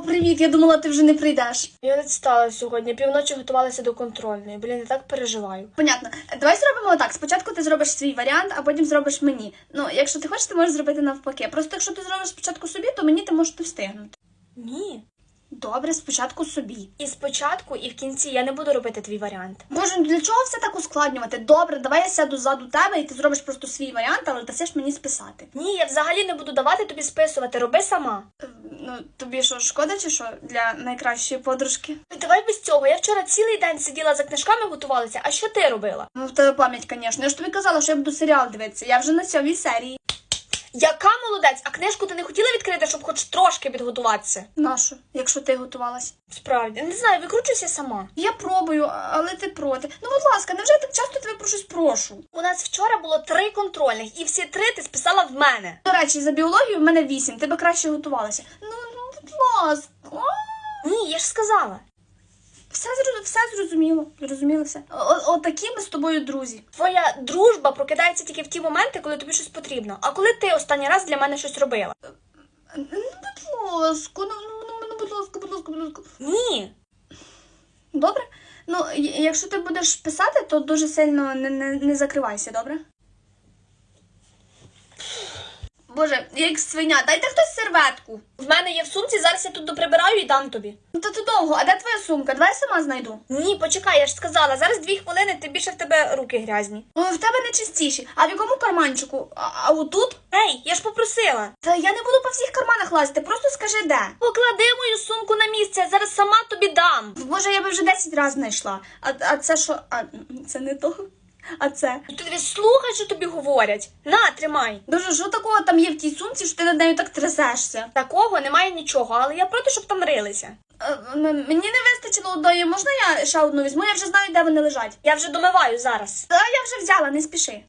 О, привіт, я думала, ти вже не прийдеш. Я не стала сьогодні, півночі готувалася до контрольної. Блін, я так переживаю. Понятно. Давай зробимо отак. Спочатку ти зробиш свій варіант, а потім зробиш мені. Ну, якщо ти хочеш, ти можеш зробити навпаки. Просто якщо ти зробиш спочатку собі, то мені ти можеш не встигнути. Ні. Добре, спочатку собі. І спочатку, і в кінці я не буду робити твій варіант. Боже, ну для чого все так ускладнювати? Добре, давай я сяду ззаду тебе і ти зробиш просто свій варіант, але дасиш мені списати. Ні, я взагалі не буду давати тобі списувати, роби сама. Е, Ну, тобі що, шкода чи що для найкращої подружки? Ну, Давай без цього. Я вчора цілий день сиділа за книжками, готувалася. А що ти робила? Ну, в тебе пам'ять, звісно. Я ж тобі казала, що я буду серіал дивитися. Я вже на сьомій серії. Яка молодець, а книжку ти не хотіла відкрити, щоб хоч трошки підготуватися? Нашу, якщо ти готувалась. Справді, не знаю, викручуйся сама. Я пробую, але ти проти. Ну, будь ласка, невже я так часто тебе про щось прошу? У нас вчора було три контрольних, і всі три ти списала в мене. До речі, за біологію в мене вісім, ти би краще готувалася. Ну, ну, будь ласка. Ні, я ж сказала. Все, все зрозуміло. Зрозуміло все. О- Отакі ми з тобою друзі. Твоя дружба прокидається тільки в ті моменти, коли тобі щось потрібно. А коли ти останній раз для мене щось робила? Ну, будь ласка, ну, ну, ну, будь ласка, будь ласка, будь ласка. Ні. Добре? Ну, якщо ти будеш писати, то дуже сильно не, не, не закривайся, добре? Боже, я як свиня, дайте хтось серветку. В мене є в сумці, зараз я тут доприбираю і дам тобі. Ну то ти довго, а де твоя сумка? Давай я сама знайду. Ні, почекай, я ж сказала, зараз дві хвилини, ти більше в тебе руки грязні. Ну, в тебе не чистіші. А в якому карманчику? А, а отут? Ей, я ж попросила. Та я не буду по всіх карманах лазити, просто скажи де. Поклади мою сумку на місце, я зараз сама тобі дам. Боже, я би вже 10 разів знайшла. А, а це що? А це не то. А це. Ти дивись, слухай, що тобі говорять. На, тримай. Дуже що такого там є в тій сумці, що ти над нею так трясешся? Такого немає нічого, але я проти, щоб там рилися. Е, Мені не вистачило одної, можна я ще одну візьму? Я вже знаю, де вони лежать. Я вже домиваю зараз. А я вже взяла, не спіши.